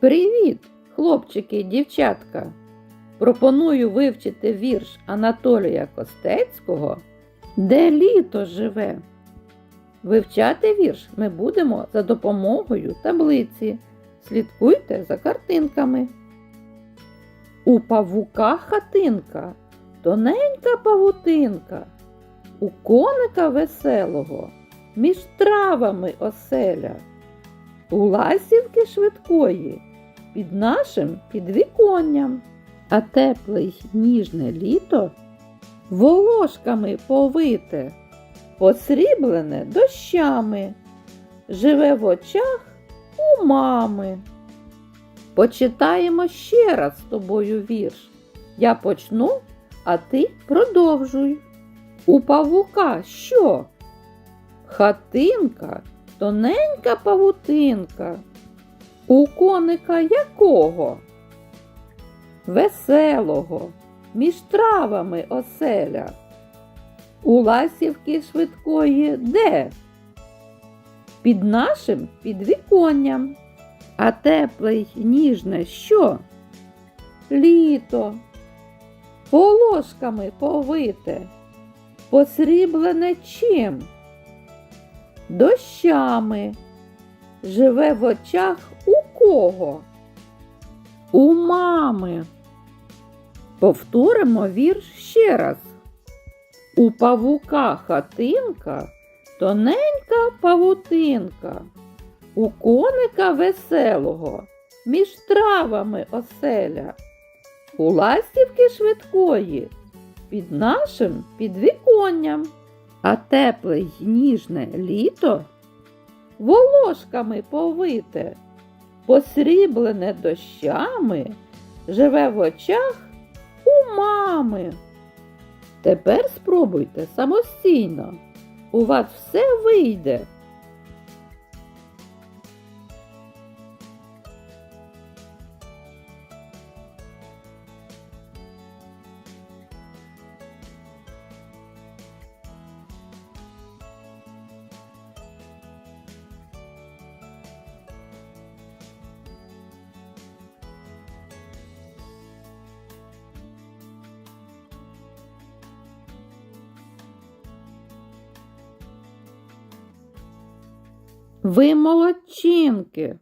Привіт, хлопчики і дівчатка! Пропоную вивчити вірш Анатолія Костецького Де літо живе. Вивчати вірш ми будемо за допомогою таблиці. Слідкуйте за картинками. У павука хатинка, тоненька павутинка, у коника веселого, між травами оселя, у ласівки швидкої, під нашим підвіконням, а тепле й ніжне літо волошками повите, посріблене дощами, живе в очах у мами. Почитаємо ще раз з тобою вірш. Я почну, а ти продовжуй. У павука що? Хатинка, тоненька павутинка. У коника якого? Веселого, між травами оселя. У ласівки швидкої де? Під нашим підвіконням. А тепле й ніжне що? Літо, полошками повите, посріблене чим? Дощами, живе в очах у кого? У мами. Повторимо вірш ще раз. У павука хатинка, тоненька павутинка. У коника веселого, між травами оселя, у ластівки швидкої, під нашим підвіконням, а тепле й ніжне літо волошками повите, посріблене дощами, живе в очах у мами. Тепер спробуйте самостійно, у вас все вийде. Ви молодчинки.